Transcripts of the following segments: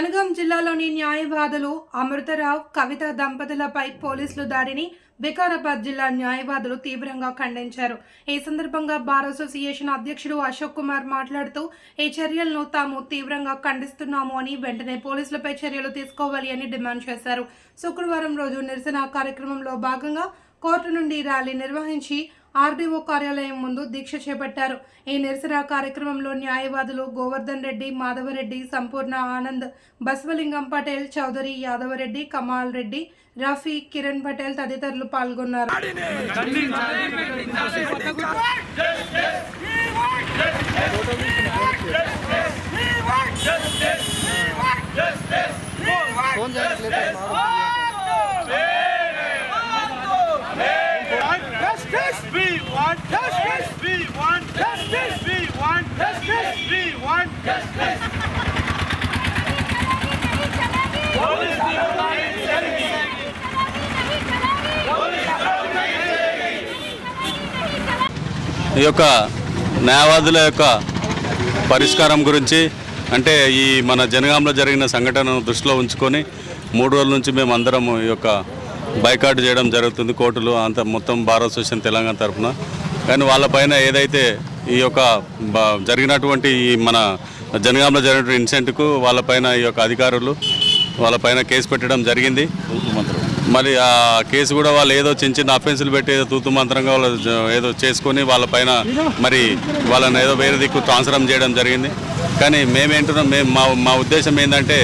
జనగాం జిల్లాలోని న్యాయవాదులు అమృతరావు కవిత దంపతులపై పోలీసులు దాడిని వికారాబాద్ జిల్లా న్యాయవాదులు తీవ్రంగా ఖండించారు. ఈ సందర్భంగా బార్ అసోసియేషన్ అధ్యక్షుడు అశోక్ కుమార్ మాట్లాడుతూ ఈ చర్యలను తాము తీవ్రంగా ఖండిస్తున్నాము అని వెంటనే పోలీసులపై చర్యలు తీసుకోవాలి అని డిమాండ్ చేశారు. శుక్రవారం రోజు నిరసన కార్యక్రమంలో భాగంగా కోర్టు నుండి ర్యాలీ నిర్వహించి ఆర్డీఓ కార్యాలయం ముందు దీక్ష చేపట్టారు ఈ నిరసన కార్యక్రమంలో న్యాయవాదులు గోవర్ధన్ రెడ్డి మాధవరెడ్డి సంపూర్ణ ఆనంద్ బస్వలింగం పటేల్ చౌదరి యాదవరెడ్డి కమాల్ రెడ్డి రఫీ కిరణ్ పటేల్ తదితరులు పాల్గొన్నారు Justice! ఈ యొక్క న్యాయవాదుల యొక్క పరిష్కారం గురించి అంటే ఈ మన జనగాంలో జరిగిన సంఘటనను దృష్టిలో ఉంచుకొని మూడు రోజుల నుంచి మేము అందరం ఈ యొక్క బైకాట్ చేయడం జరుగుతుంది కోర్టులు అంత మొత్తం బార్ అసోసియేషన్ తెలంగాణ తరఫున. కానీ వాళ్ళపైన ఏదైతే ఈ యొక్క జరిగినటువంటి ఈ మన జనగాంలో జరిగిన ఇన్సిడెంట్కు వాళ్ళపైన ఈ యొక్క అధికారులు వాళ్ళపైన కేసు పెట్టడం జరిగింది. మరి ఆ కేసు కూడా వాళ్ళు ఏదో చిన్న చిన్న అఫెన్సులు పెట్టి ఏదో తూతు మంత్రంగా వాళ్ళు ఏదో చేసుకొని వాళ్ళపైన మరి వాళ్ళని ఏదో వేరే దిక్కు ట్రాన్స్ఫర్ చేయడం జరిగింది. కానీ మేమేంటున్నాం మేము మా మా ఉద్దేశం ఏంటంటే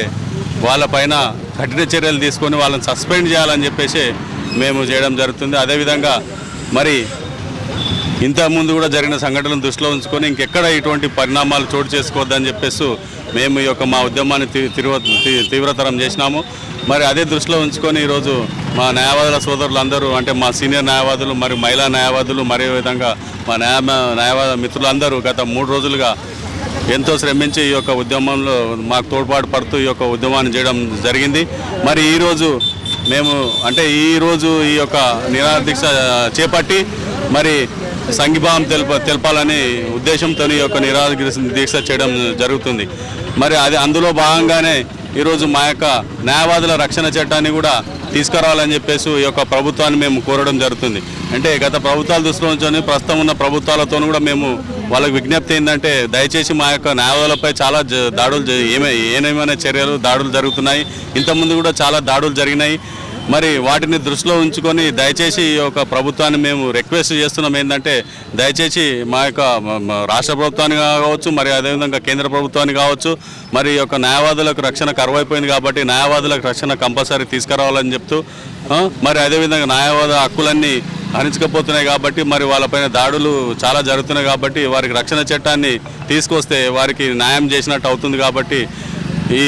వాళ్ళపైన కఠిన చర్యలు తీసుకొని వాళ్ళని సస్పెండ్ చేయాలని చెప్పేసి మేము చేయడం జరుగుతుంది. అదేవిధంగా మరి ఇంతకుముందు కూడా జరిగిన సంఘటనలను దృష్టిలో ఉంచుకొని ఇంకెక్కడ ఇటువంటి పరిణామాలు చోటు చేసుకోవద్దని చెప్పేసి మేము ఈ యొక్క మా ఉద్యమాన్ని తీ- తీవ్ర తీవ్రతరం చేసినాము. మరి అదే దృష్టిలో ఉంచుకొని ఈరోజు మా న్యాయవాదుల సోదరులందరూ అంటే మా సీనియర్ న్యాయవాదులు మరి మహిళా న్యాయవాదులు మరే విధంగా మా న్యాయ న్యాయవాద మిత్రులందరూ గత మూడు రోజులుగా ఎంతో శ్రమించి ఈ యొక్క ఉద్యమంలో మాకు తోడ్పాటు పడుతూ ఈ యొక్క ఉద్యమాన్ని చేయడం జరిగింది. మరి ఈరోజు మేము అంటే ఈరోజు ఈ యొక్క నిరాదీక్ష చేపట్టి మరి సంఘీభావం తెలుప తెలపాలని ఉద్దేశంతో ఈ యొక్క నిరాహార దీక్ష చేయడం జరుగుతుంది. మరి అది అందులో భాగంగానే ఈరోజు మా యొక్క న్యాయవాదుల రక్షణ చట్టాన్ని కూడా తీసుకురావాలని చెప్పేసి ఈ యొక్క ప్రభుత్వాన్ని మేము కోరడం జరుగుతుంది. అంటే గత ప్రభుత్వాల దృష్టిలో ఉంచుకొని ప్రస్తుతం ఉన్న ప్రభుత్వాలతో కూడా మేము వాళ్ళకి విజ్ఞప్తి ఏంటంటే దయచేసి మా యొక్క న్యాయవాదులపై చాలా దాడులు ఏమే ఏమేమైనా చర్యలు దాడులు జరుగుతున్నాయి. ఇంతకుముందు కూడా చాలా దాడులు జరిగినాయి. మరి వాటిని దృష్టిలో ఉంచుకొని దయచేసి ఈ యొక్క ప్రభుత్వాన్ని మేము రిక్వెస్ట్ చేస్తున్నాం ఏంటంటే దయచేసి మా యొక్క రాష్ట్ర ప్రభుత్వాన్ని కావచ్చు మరి అదేవిధంగా కేంద్ర ప్రభుత్వాన్ని కావచ్చు మరి ఈ యొక్క న్యాయవాదులకు రక్షణ కరువైపోయింది కాబట్టి న్యాయవాదులకు రక్షణ కంపల్సరీ తీసుకురావాలని చెప్తూ మరి అదేవిధంగా న్యాయవాద హక్కులన్నీ హరించకపోతున్నాయి కాబట్టి మరి వాళ్ళపైన దాడులు చాలా జరుగుతున్నాయి కాబట్టి వారికి రక్షణ చట్టాన్ని తీసుకొస్తే వారికి న్యాయం చేసినట్టు అవుతుంది కాబట్టి ఈ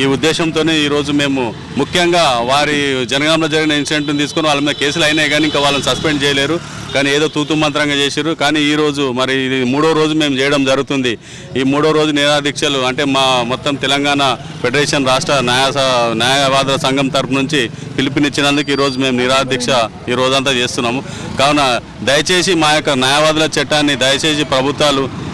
ఈ ఉద్దేశంతోనే ఈరోజు మేము ముఖ్యంగా వారి జనగాంలో జరిగిన ఇన్సిడెంట్ని తీసుకొని వాళ్ళ మీద కేసులు అయినాయి కానీ ఇంకా వాళ్ళని సస్పెండ్ చేయలేరు. కానీ ఏదో తూతు మంత్రంగా చేశారు కానీ ఈ రోజు మరి ఇది మూడో రోజు మేము చేయడం జరుగుతుంది. ఈ మూడో రోజు నిరాదీక్షలు అంటే మా మొత్తం తెలంగాణ ఫెడరేషన్ రాష్ట్ర న్యాయ స- న్యాయవాదుల సంఘం తరపు నుంచి పిలుపునిచ్చినందుకు ఈరోజు మేము నిరాదీక్ష ఈ రోజంతా చేస్తున్నాము. కావున దయచేసి మా యొక్క న్యాయవాదుల చట్టాన్ని దయచేసి ప్రభుత్వాలు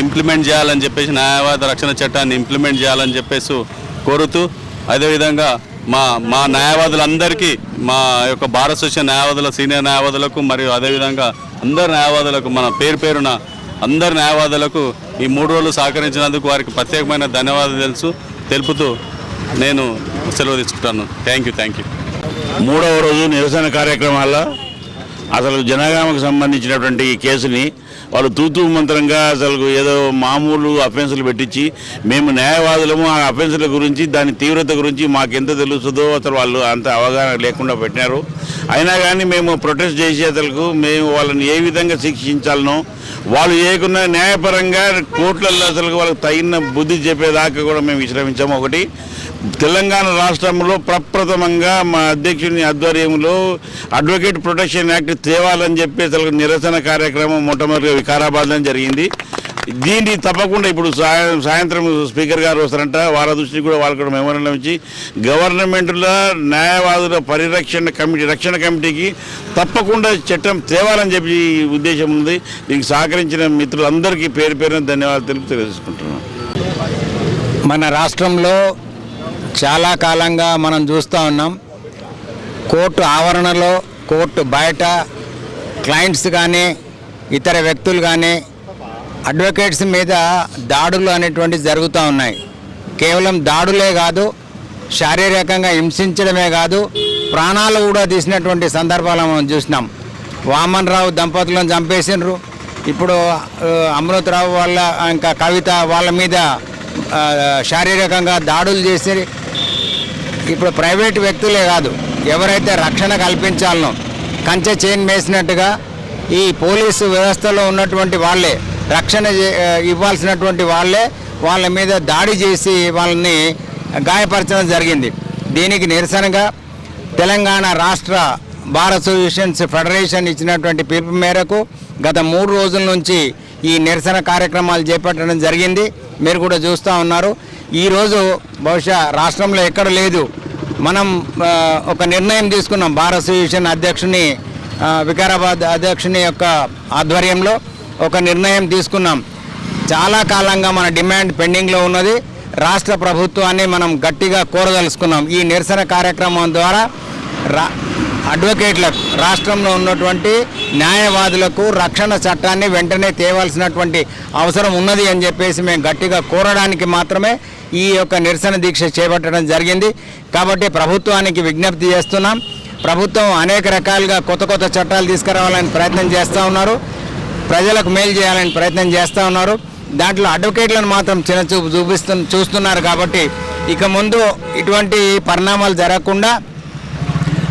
ఇంప్లిమెంట్ చేయాలని చెప్పేసి న్యాయవాద రక్షణ చట్టాన్ని ఇంప్లిమెంట్ చేయాలని చెప్పేసి కోరుతూ అదేవిధంగా మా మా న్యాయవాదులందరికీ మా యొక్క భారత అసోసియేషన్ న్యాయవాదుల సీనియర్ న్యాయవాదులకు మరియు అదేవిధంగా అందరు న్యాయవాదులకు మన పేరు పేరున అందరు న్యాయవాదులకు ఈ మూడు రోజులు సహకరించినందుకు వారికి ప్రత్యేకమైన ధన్యవాదాలు తెలుసు తెలుపుతూ నేను సెలవు తీసుకుంటాను. థ్యాంక్ యూ థ్యాంక్ యూ మూడవ రోజు నిరసన కార్యక్రమాల్లో అసలు జనగామకు సంబంధించినటువంటి ఈ కేసుని వాళ్ళు తూతూ మంత్రంగా అసలు ఏదో మామూలు అఫెన్సులు పెట్టించి మేము న్యాయవాదులము ఆ అఫెన్సుల గురించి దాని తీవ్రత గురించి మాకెంత తెలుస్తుందో అసలు వాళ్ళు అంత అవగాహన లేకుండా పెట్టినారు. అయినా కానీ మేము ప్రొటెస్ట్ చేసే అసలు మేము వాళ్ళని ఏ విధంగా శిక్షించాలనో వాళ్ళు ఏకున్న న్యాయపరంగా కోర్టులలో అసలు వాళ్ళకి తగిన బుద్ధి చెప్పేదాకా కూడా మేము విశ్రమించాము. ఒకటి తెలంగాణ రాష్ట్రంలో ప్రప్రథమంగా మా అధ్యక్షుని ఆధ్వర్యంలో అడ్వకేట్ ప్రొటెక్షన్ యాక్ట్ తేవాలని చెప్పి అసలు నిరసన కార్యక్రమం మొట్టమొదటిగా వికారాబాద్లో జరిగింది. దీన్ని తప్పకుండా ఇప్పుడు సాయం సాయంత్రం స్పీకర్ గారు వస్తారంట. వాళ్ళ దృష్టిని కూడా వాళ్ళకి కూడా మెమోరండం ఇచ్చి గవర్నమెంట్లో న్యాయవాదుల పరిరక్షణ కమిటీ రక్షణ కమిటీకి తప్పకుండా చట్టం తేవాలని చెప్పి ఉద్దేశం ఉంది. దీనికి సహకరించిన మిత్రులందరికీ పేరు పేరున ధన్యవాదాలు తెలుపు తెలియజేసుకుంటున్నాను మన రాష్ట్రంలో చాలా కాలంగా మనం చూస్తూ ఉన్నాం. కోర్టు ఆవరణలో కోర్టు బయట క్లయింట్స్ కానీ ఇతర వ్యక్తులు కానీ అడ్వకేట్స్ మీద దాడులు అనేటువంటివి జరుగుతూ ఉన్నాయి. కేవలం దాడులే కాదు శారీరకంగా హింసించడమే కాదు ప్రాణాలు కూడా తీసినటువంటి సందర్భాలు మనం చూసినాం. వామన్ రావు దంపతులను చంపేసినారు ఇప్పుడు అమృతరావు వాళ్ళ ఇంకా కవిత వాళ్ళ మీద శారీరకంగా దాడులు చేసి ఇప్పుడు ప్రైవేట్ వ్యక్తులే కాదు ఎవరైతే రక్షణ కల్పించాలనో కంచె చైన్ వేసినట్టుగా ఈ పోలీసు వ్యవస్థలో ఉన్నటువంటి వాళ్ళే రక్షణ ఇవ్వాల్సినటువంటి వాళ్ళే వాళ్ళ మీద దాడి చేసి వాళ్ళని గాయపరచడం జరిగింది. దీనికి నిరసనగా తెలంగాణ రాష్ట్ర బార్ అసోసియేషన్స్ ఫెడరేషన్ ఇచ్చినటువంటి పిలుపు మేరకు గత మూడు రోజుల నుంచి ఈ నిరసన కార్యక్రమాలు చేపట్టడం జరిగింది. మీరు కూడా చూస్తూ ఉన్నారు. ఈరోజు బహుశా రాష్ట్రంలో ఎక్కడ లేదు. మనం ఒక నిర్ణయం తీసుకున్నాం భారత్ అసోసియేషన్ అధ్యక్షుని వికారాబాద్ అధ్యక్షుని యొక్క ఆధ్వర్యంలో ఒక నిర్ణయం తీసుకున్నాం. చాలా కాలంగా మన డిమాండ్ పెండింగ్లో ఉన్నది. రాష్ట్ర ప్రభుత్వాన్ని మనం గట్టిగా కోరదలుచుకున్నాం. ఈ నిరసన కార్యక్రమం ద్వారా రా అడ్వకేట్లకు రాష్ట్రంలో ఉన్నటువంటి న్యాయవాదులకు రక్షణ చట్టాన్ని వెంటనే తేవాల్సినటువంటి అవసరం ఉన్నది అని చెప్పేసి మేము గట్టిగా కోరడానికి మాత్రమే ఈ యొక్క నిరసన దీక్ష చేపట్టడం జరిగింది. కాబట్టి ప్రభుత్వానికి విజ్ఞప్తి చేస్తున్నాం. ప్రభుత్వం అనేక రకాలుగా కొత్త కొత్త చట్టాలు తీసుకురావాలని ప్రయత్నం చేస్తూ ఉన్నారు. ప్రజలకు మేలు చేయాలని ప్రయత్నం చేస్తూ ఉన్నారు. దాంట్లో అడ్వకేట్లను మాత్రం చిన్నచూపు చూపిస్తు చూస్తున్నారు కాబట్టి ఇక ముందు ఇటువంటి పరిణామాలు జరగకుండా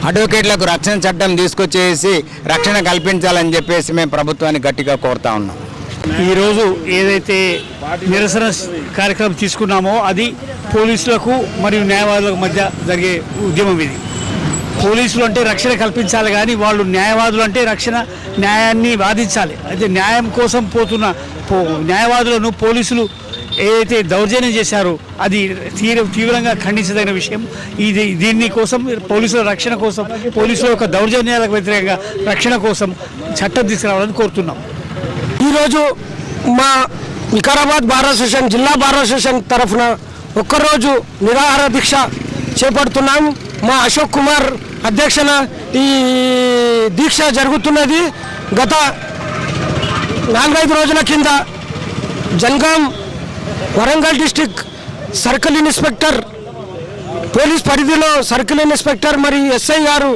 అడ్వకేట్లకు రక్షణ చట్టం తీసుకొచ్చేసి రక్షణ కల్పించాలని చెప్పేసి మేము ప్రభుత్వాన్ని గట్టిగా కోరుతా ఉన్నాం. ఈరోజు ఏదైతే నిరసన కార్యక్రమం తీసుకున్నామో అది పోలీసులకు మరియు న్యాయవాదులకు మధ్య జరిగే ఉద్యమం ఇది. పోలీసులు అంటే రక్షణ కల్పించాలి కానీ వాళ్ళు న్యాయవాదులు అంటే రక్షణ న్యాయాన్ని వాదించాలి. అయితే న్యాయం కోసం పోతున్న న్యాయవాదులను పోలీసులు ఏదైతే దౌర్జన్యం చేశారో అది తీవ్ర తీవ్రంగా ఖండించదగిన విషయం. ఇది దీన్ని కోసం పోలీసుల రక్షణ కోసం పోలీసుల యొక్క దౌర్జన్యాలకు వ్యతిరేకంగా రక్షణ కోసం చట్టం తీసుకురావాలని కోరుతున్నాం. ఈరోజు మా వికారాబాద్ బార్ అసోసియేషన్ జిల్లా బార్ అసోసియేషన్ తరఫున ఒక్కరోజు నిరాహార దీక్ష చేపడుతున్నాం. మా అశోక్ కుమార్ అధ్యక్షన ఈ దీక్ష జరుగుతున్నది. గత నాలుగైదు రోజుల కింద Jangaon Warangal district circle inspector police పరిధిలో సర్కిల్ ఇన్స్పెక్టర్ మరియు ఎస్ఐ గారు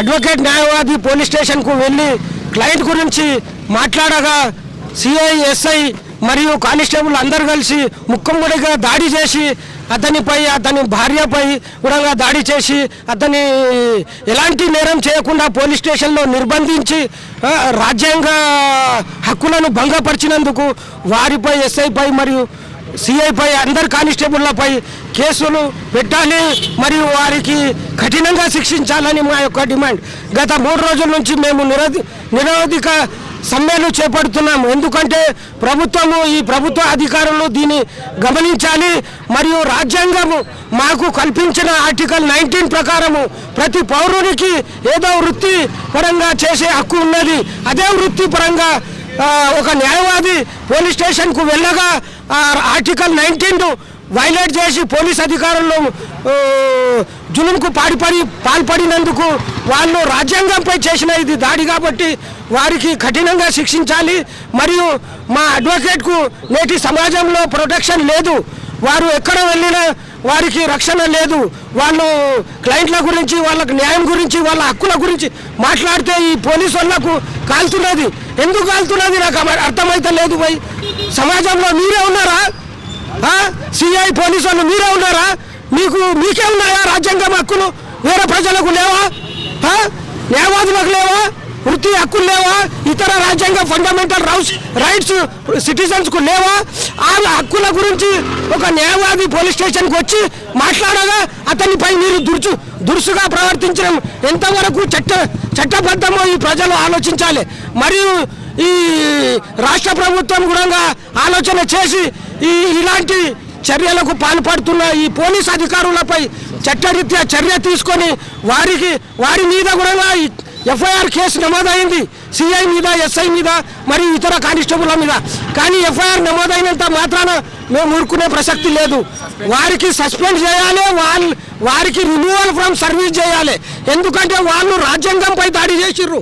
అడ్వకేట్ న్యాయవాది పోలీస్ స్టేషన్కు వెళ్ళి క్లయింట్ గురించి మాట్లాడగా సిఐ ఎస్ఐ మరియు కానిస్టేబుల్ అందరు కలిసి ముక్కంగుడిగా దాడి చేసి అతనిపై అతని భార్యపై కూడా దాడి చేసి అతని ఎలాంటి నేరం చేయకుండా పోలీస్ స్టేషన్లో నిర్బంధించి రాజ్యాంగ హక్కులను భంగపరిచినందుకు వారిపై ఎస్ఐపై మరియు సిఐపై అందరు కానిస్టేబుళ్ళపై కేసులు పెట్టాలి మరియు వారికి కఠినంగా శిక్షించాలని మా యొక్క డిమాండ్. గత మూడు రోజుల నుంచి మేము నిరోధి నిరోధిక సమ్మెలు చేపడుతున్నాము. ఎందుకంటే ప్రభుత్వము ఈ ప్రభుత్వ అధికారులు దీన్ని గమనించాలి. మరియు రాజ్యాంగము మాకు కల్పించిన ఆర్టికల్ నైన్టీన్ ప్రకారము ప్రతి పౌరునికి ఏదో వృత్తి పరంగా చేసే హక్కు ఉన్నది. అదే వృత్తి పరంగా ఒక న్యాయవాది పోలీస్ స్టేషన్కు వెళ్ళగా ఆర్టికల్ నైన్టీన్ వైలేట్ చేసి పోలీస్ అధికారులు జులుంకు పాడిపడి పాల్పడినందుకు వాళ్ళు రాజ్యాంగంపై చేసిన ఇది దాడి కాబట్టి వారికి కఠినంగా శిక్షించాలి. మరియు మా అడ్వకేట్కు నేటి సమాజంలో ప్రొటెక్షన్ లేదు. వారు ఎక్కడ వెళ్ళినా వారికి రక్షణ లేదు. వాళ్ళు క్లయింట్ల గురించి వాళ్ళకు న్యాయం గురించి వాళ్ళ హక్కుల గురించి మాట్లాడితే ఈ పోలీసు వాళ్ళకు కాలుతున్నది. ఎందుకు కాలుతున్నది? నాకు అర్థమైతే లేదు పోయి సమాజంలో మీరే ఉన్నారా? సిఐ పోలీసు వాళ్ళు మీరే ఉన్నారా? మీకు మీకే ఉన్నాయా? రాజ్యాంగం హక్కులు? వేరే ప్రజలకు లేవా? న్యాయవాదులకు లేవా? వృత్తి హక్కులు లేవా? ఇతర రాజ్యాంగ ఫండమెంటల్ రౌస్ రైట్స్ సిటిజన్స్కు లేవా? వాళ్ళ హక్కుల గురించి ఒక న్యాయవాది పోలీస్ స్టేషన్కి వచ్చి మాట్లాడగా అతనిపై మీరు దుర్చు దురుసుగా ప్రవర్తించడం ఎంతవరకు చట్ట చట్టబద్ధమో ఈ ప్రజలు ఆలోచించాలి. మరియు ఈ రాష్ట్ర ప్రభుత్వం కూడా ఆలోచన చేసి ఈ ఇలాంటి చర్యలకు పాల్పడుతున్న ఈ పోలీస్ అధికారులపై చట్టరీత్యా చర్య తీసుకొని వారికి వారి మీద కూడా ఎఫ్ఐఆర్ కేసు నమోదైంది. సిఐ మీద ఎస్ఐ మీద మరియు ఇతర కానిస్టేబుల్ల మీద. కానీ ఎఫ్ఐఆర్ నమోదైనంత మాత్రాన మేము ఊరుకునే ప్రసక్తి లేదు. వారికి సస్పెండ్ చేయాలి వాళ్ళు వారికి రిమూవల్ ఫ్రమ్ సర్వీస్ చేయాలి. ఎందుకంటే వాళ్ళు రాజ్యాంగంపై దాడి చేసిర్రు.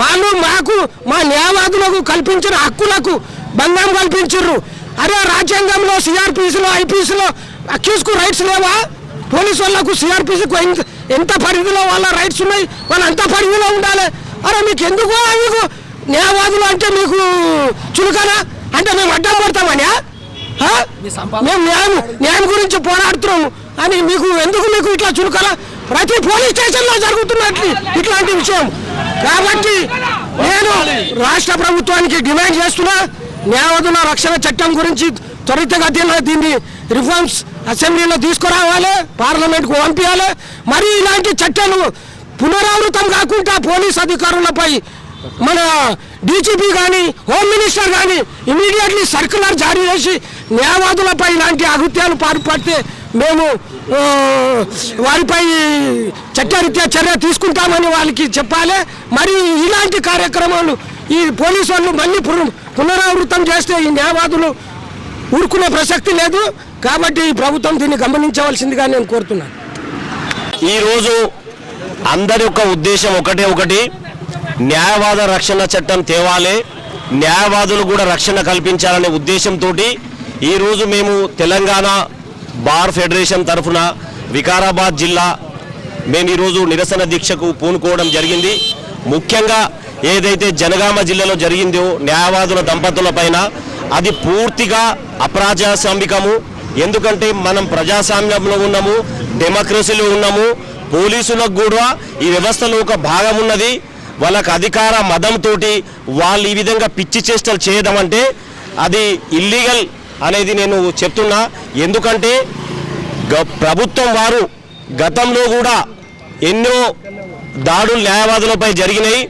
వాళ్ళు మాకు మా న్యాయవాదులకు కల్పించిన హక్కులకు భంగం కల్పించిర్రు. అరే రాజ్యాంగంలో సిఆర్పిసిలో ఐపీసీలో అక్యూస్కు రైట్స్ లేవా? పోలీసు వాళ్ళకు సిఆర్పిసికి ఎంత పరిధిలో వాళ్ళ రైట్స్ ఉన్నాయి? వాళ్ళు అంత పరిధిలో ఉండాలి. అరే మీకు ఎందుకు మీకు న్యాయవాదులు అంటే మీకు చులకనా? అంటే మేము అడ్డం పడతామని మేము న్యాయం న్యాయం గురించి పోరాడుతున్నాము. అని మీకు ఎందుకు మీకు ఇట్లా చులకన? ప్రతి పోలీస్ స్టేషన్లో జరుగుతున్నట్లు ఇట్లాంటి విషయం. కాబట్టి నేను రాష్ట్ర ప్రభుత్వానికి డిమాండ్ చేస్తున్నా. న్యాయవాదుల రక్షణ చట్టం గురించి త్వరితగతిన దీన్ని రిఫార్మ్స్ అసెంబ్లీలో తీసుకురావాలి పార్లమెంట్కు పంపించాలి. మరి ఇలాంటి చట్టాలు పునరావృతం కాకుండా పోలీస్ అధికారులపై మన డీజీపీ కానీ హోమ్ మినిస్టర్ కానీ ఇమీడియట్లీ సర్కులర్ జారీ చేసి న్యాయవాదులపై ఇలాంటి అకృత్యాలు పాల్పడితే మేము వారిపై చట్టరీత్యా చర్య తీసుకుంటామని వాళ్ళకి చెప్పాలి. మరి ఇలాంటి కార్యక్రమాలు ఈ పోలీసు వాళ్ళు మళ్ళీ పునరావృతం చేస్తే ఈ న్యాయవాదులు ఊరుకునే ప్రసక్తి లేదు. కాబట్టి ఈ ప్రభుత్వం దీన్ని గమనించవలసిందిగా నేను కోరుతున్నాను. ఈరోజు అందరి యొక్క ఉద్దేశం ఒకటే ఒకటి న్యాయవాద రక్షణ చట్టం తేవాలి న్యాయవాదులు కూడా రక్షణ కల్పించాలనే ఉద్దేశంతో ఈరోజు మేము తెలంగాణ బార్ ఫెడరేషన్ తరఫున వికారాబాద్ జిల్లా మేము ఈరోజు నిరసన దీక్షకు పూనుకోవడం జరిగింది. ముఖ్యంగా ఏదైతే జనగామ జిల్లాలో జరిగిందో న్యాయవాదుల దంపతుల పైన అది పూర్తిగా అప్రజాస్వామికము. ఎందుకంటే మనం ప్రజాస్వామ్యంలో ఉన్నాము డెమోక్రసీలో ఉన్నాము పోలీసులకు కూడా ఈ వ్యవస్థలో ఒక భాగం ఉన్నది. వాళ్ళకు అధికార మదంతో వాళ్ళు ఈ విధంగా పిచ్చి చేష్టలు చేయడం అంటే అది ఇల్లీగల్ అనేది నేను చెప్తున్నా. ఎందుకంటే ప్రభుత్వం వారు గతంలో కూడా ఎన్నో దాడులు న్యాయవాదులపై జరిగినాయి.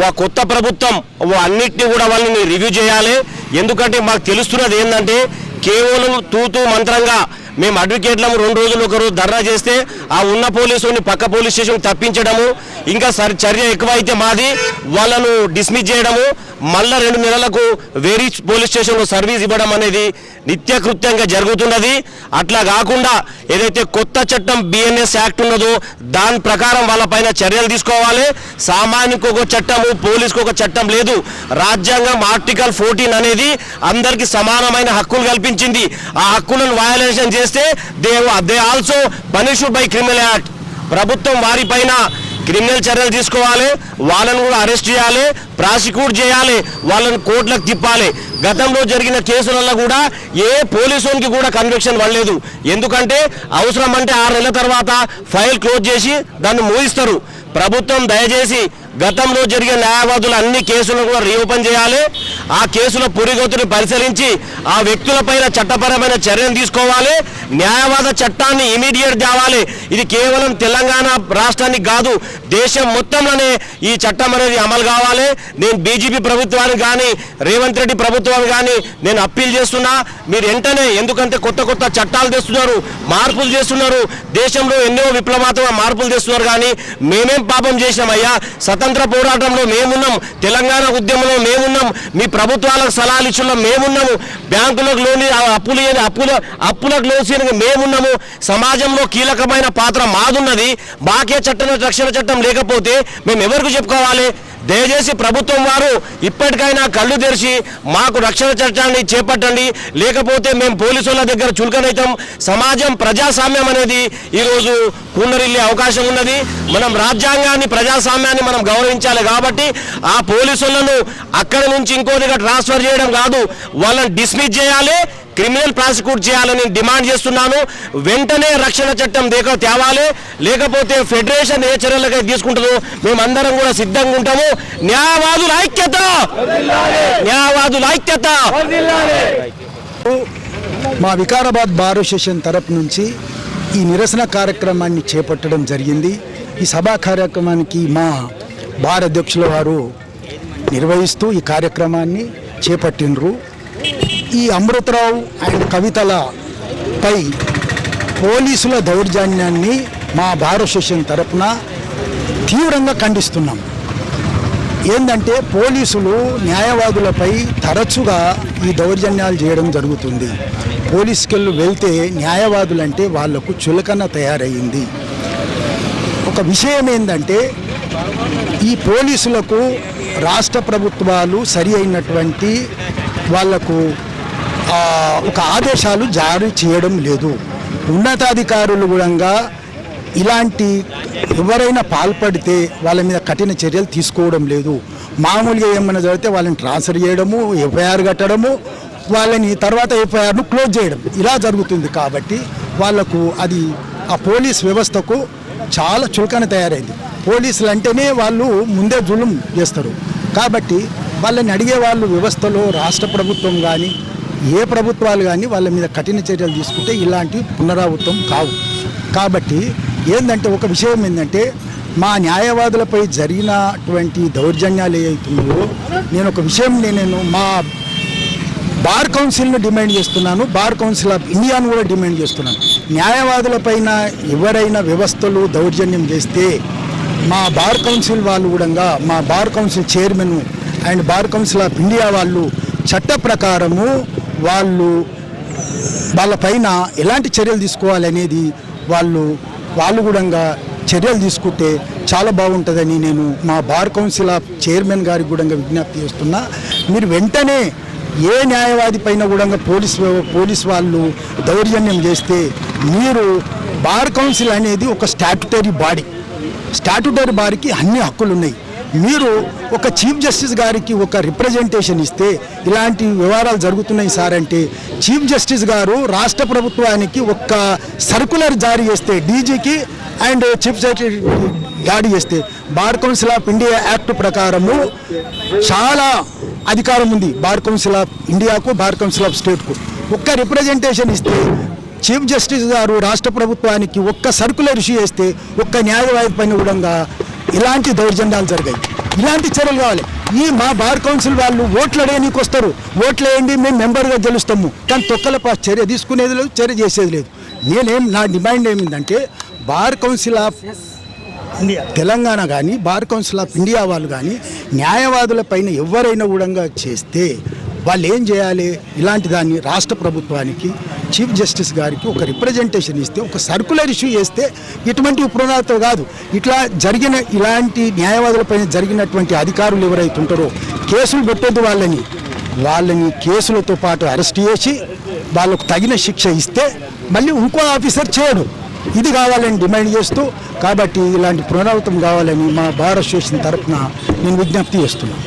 వా కొత్త ప్రభుత్వం వా అన్నిటిని కూడా వాళ్ళని రివ్యూ చేయాలి. ఎందుకంటే మాకు తెలుస్తున్నది ఏంటంటే కేవలం తూతూ మంత్రంగా మేము అడ్వకేట్లము రెండు రోజులు ఒకరోజు ధర్నా చేస్తే ఆ ఉన్న పోలీసుని పక్క పోలీస్ స్టేషన్ తప్పించడము ఇంకా సర్ చర్య ఎక్కువైతే మాది వాళ్ళను డిస్మిస్ చేయడము మళ్ళా రెండు నెలలకు వేరీ పోలీస్ స్టేషన్లో సర్వీస్ ఇవ్వడం అనేది నిత్యకృత్యంగా జరుగుతున్నది. అట్లా కాకుండా ఏదైతే కొత్త చట్టం బిఎన్ఎస్ యాక్ట్ ఉన్నదో దాని ప్రకారం వాళ్ళపైన చర్యలు తీసుకోవాలి. సామాన్యకు ఒక చట్టము పోలీసుకు ఒక చట్టం లేదు. రాజ్యాంగం ఆర్టికల్ ఫోర్టీన్ అనేది అందరికీ సమానమైన హక్కులు కల్పించింది. ఆ హక్కులను వయలేషన్ చేస్తే they they also punished by criminal act ప్రభుత్వం వారిపైన క్రిమినల్ చర్యలు తీసుకోవాలి వాళ్ళను కూడా అరెస్ట్ చేయాలి ప్రాసిక్యూట్ చేయాలి వాళ్ళని కోర్టులకు తిప్పాలి. గతంలో జరిగిన కేసులలో కూడా ఏ పోలీసునికి కూడా కన్విక్షన్ పడలేదు. ఎందుకంటే అవసరం అంటే ఆరు నెలల తర్వాత ఫైల్ క్లోజ్ చేసి దాన్ని మూయిస్తారు. ప్రభుత్వం దయచేసి గతంలో జరిగే న్యాయవాదులు అన్ని కేసులను కూడా రీఓపెన్ చేయాలి. ఆ కేసుల పురిగొతుని పరిశీలించి ఆ వ్యక్తులపైన చట్టపరమైన చర్యలు తీసుకోవాలి. న్యాయవాద చట్టాన్ని ఇమీడియట్ తేవాలి. ఇది కేవలం తెలంగాణ రాష్ట్రానికి కాదు దేశం మొత్తంలోనే ఈ చట్టం అనేది అమలు కావాలి. నేను బీజేపీ ప్రభుత్వానికి కానీ రేవంత్ రెడ్డి ప్రభుత్వానికి కానీ నేను అప్పీల్ చేస్తున్నా. మీరు వెంటనే ఎందుకంటే కొత్త కొత్త చట్టాలు తెస్తున్నారు మార్పులు చేస్తున్నారు. దేశంలో ఎన్నో విప్లవాత్మక మార్పులు తెస్తున్నారు కానీ మేమేం పాపం చేసినామయ్యా స్వాతంత్ర పోరాటంలో మేమున్నాం తెలంగాణ ఉద్యమంలో మేమున్నాం మీ ప్రభుత్వాలకు సలహాలు ఇచ్చిన మేమున్నాము బ్యాంకులకు లోని అప్పులు అప్పుల అప్పులకు లోన్ మేమున్నాము సమాజంలో కీలకమైన పాత్ర మాదున్నది మాకే చట్టం రక్షణ చట్టం లేకపోతే మేము ఎవరికి చెప్పుకోవాలి? దయచేసి ప్రభుత్వం వారు ఇప్పటికైనా కళ్ళు తెరిచి మాకు రక్షణ చట్టాన్ని చేపట్టండి. లేకపోతే మేము పోలీసుల దగ్గర చులకనైతాం. సమాజం ప్రజాస్వామ్యం అనేది ఈరోజు కూనరిల్లే అవకాశం ఉన్నది. మనం రాజ్యాంగాన్ని ప్రజాస్వామ్యాన్ని మనం గౌరవించాలి కాబట్టి ఆ పోలీసులను అక్కడి నుంచి ఇంకో దగ్గర ట్రాన్స్ఫర్ చేయడం కాదు. వాళ్ళని డిస్మిస్ చేయాలి. క్రిమినల్ ప్రాసిక్యూట్ చేయాలని డిమాండ్ చేస్తున్నాను. వెంటనే రక్షణ చట్టం దేక తేవాలి. లేకపోతే ఫెడరేషన్ ఏ చర్యలకై తీసుకుంటుందో మేమందరం కూడా సిద్ధంగా ఉంటాము. న్యాయవాదుల ఐక్యత! న్యాయవాదుల ఐక్యత! మా వికారాబాద్ బార్ అసోసియేషన్ తరపు నుంచి ఈ నిరసన కార్యక్రమాన్ని చేపట్టడం జరిగింది. ఈ సభా కార్యక్రమానికి మా బార్ అధ్యక్షుల వారు నిర్వహిస్తూ ఈ కార్యక్రమాన్ని చేపట్టినరు ఈ అమృతరావు అండ్ కవితలపై పోలీసుల దౌర్జన్యాన్ని మా బార్ అసోసియేషన్ తరపున తీవ్రంగా ఖండిస్తున్నాం. ఏంటంటే పోలీసులు న్యాయవాదులపై తరచుగా ఈ దౌర్జన్యాలు చేయడం జరుగుతుంది. పోలీసుకెళ్ళు వెళ్తే న్యాయవాదులంటే వాళ్ళకు చులకన తయారయ్యింది. ఒక విషయం ఏంటంటే ఈ పోలీసులకు రాష్ట్ర ప్రభుత్వాలు సరి అయినటువంటి వాళ్ళకు ఒక ఆదేశాలు జారీ చేయడం లేదు. ఉన్నతాధికారులు కూడా ఇలాంటి ఎవరైనా పాల్పడితే వాళ్ళ మీద కఠిన చర్యలు తీసుకోవడం లేదు. మామూలుగా ఏమైనా జరిగితే వాళ్ళని ట్రాన్స్ఫర్ చేయడము ఎఫ్ఐఆర్ కట్టడము వాళ్ళని తర్వాత ఎఫ్ఐఆర్ను క్లోజ్ చేయడం. ఇలా జరుగుతుంది కాబట్టి వాళ్ళకు అది ఆ పోలీస్ వ్యవస్థకు చాలా చులకన తయారైంది. పోలీసులు అంటేనే వాళ్ళు ముందే జులుం చేస్తారు. కాబట్టి వాళ్ళని అడిగే వాళ్ళు వ్యవస్థలో రాష్ట్ర ప్రభుత్వం కానీ ఏ ప్రభుత్వాలు కానీ వాళ్ళ మీద కఠిన చర్యలు తీసుకుంటే ఇలాంటి పునరావృతం కావు. కాబట్టి ఏంటంటే ఒక విషయం ఏంటంటే మా న్యాయవాదులపై జరిగినటువంటి దౌర్జన్యాలు ఏవైతున్నాయో నేను ఒక విషయం నేను మా బార్ కౌన్సిల్ను డిమాండ్ చేస్తున్నాను బార్ కౌన్సిల్ ఆఫ్ ఇండియాను కూడా డిమాండ్ చేస్తున్నాను. న్యాయవాదులపైన ఎవరైనా వ్యవస్థలు దౌర్జన్యం చేస్తే మా బార్ కౌన్సిల్ వాళ్ళు కూడా మా bar council chairman and bar council of India వాళ్ళు చట్ట ప్రకారము వాళ్ళు వాళ్ళపైన ఎలాంటి చర్యలు తీసుకోవాలనేది వాళ్ళు వాళ్ళు కూడా చర్యలు తీసుకుంటే చాలా బాగుంటుందని నేను మా బార్ కౌన్సిల్ ఆఫ్ చైర్మన్ గారికి కూడా విజ్ఞప్తి చేస్తున్నా. మీరు వెంటనే ఏ న్యాయవాది పైన కూడా పోలీస్ పోలీస్ వాళ్ళు దౌర్జన్యం చేస్తే మీరు బార్ కౌన్సిల్ అనేది ఒక స్టాట్యుటరీ బాడీ. స్టాట్యుటరీ బాడీకి అన్ని హక్కులు ఉన్నాయి మీరు ఒక చీఫ్ జస్టిస్ గారికి ఒక రిప్రజెంటేషన్ ఇస్తే ఇలాంటి వ్యవహారాలు జరుగుతున్నాయి సార్ అంటే చీఫ్ జస్టిస్ గారు రాష్ట్ర ప్రభుత్వానికి ఒక సర్కులర్ జారీ చేస్తే డీజీకి అండ్ చీఫ్ సెక్రటరీ జారీ చేస్తే bar council of India act ప్రకారము చాలా అధికారం ఉంది. బార్ కౌన్సిల్ ఆఫ్ ఇండియాకు బార్ కౌన్సిల్ ఆఫ్ స్టేట్కు ఒక్క రిప్రజెంటేషన్ ఇస్తే చీఫ్ జస్టిస్ గారు రాష్ట్ర ప్రభుత్వానికి ఒక్క సర్కులర్ ఇష్యూ చేస్తే ఒక్క న్యాయవాది పైన కూడా ఇలాంటి దౌర్జన్యాలు జరిగాయి. ఇలాంటి చర్యలు కావాలి. ఈ మా బార్ కౌన్సిల్ వాళ్ళు ఓట్లు అడగనీకి వస్తారు. ఓట్లు వేయండి మేము మెంబర్గా గెలుస్తాము. కానీ తొక్కల చర్య తీసుకునేది లేదు చర్య చేసేది లేదు. నేనేం నా డిమాండ్ ఏమిందంటే బార్ కౌన్సిల్ ఆఫ్ తెలంగాణ కానీ బార్ కౌన్సిల్ ఆఫ్ ఇండియా వాళ్ళు కానీ న్యాయవాదుల పైన ఎవరైనా కూడా చేస్తే వాళ్ళు ఏం చేయాలి? ఇలాంటి దాన్ని రాష్ట్ర ప్రభుత్వానికి చీఫ్ జస్టిస్ గారికి ఒక రిప్రజెంటేషన్ ఇస్తే ఒక సర్కులర్ ఇష్యూ చేస్తే ఇటువంటి పునరావృతం కాదు. ఇట్లా జరిగిన ఇలాంటి న్యాయవాదులపైన జరిగినటువంటి అధికారులు ఎవరైతే ఉంటారో కేసులు పెట్టొద్దు వాళ్ళని. వాళ్ళని కేసులతో పాటు అరెస్ట్ చేసి వాళ్ళకు తగిన శిక్ష ఇస్తే మళ్ళీ ఇంకో ఆఫీసర్ చేయడు. ఇది కావాలని డిమాండ్ చేస్తూ కాబట్టి ఇలాంటి పునరావృతం కావాలని మా బార్ అసోసియేషన్ తరఫున నేను విజ్ఞప్తి చేస్తున్నాను.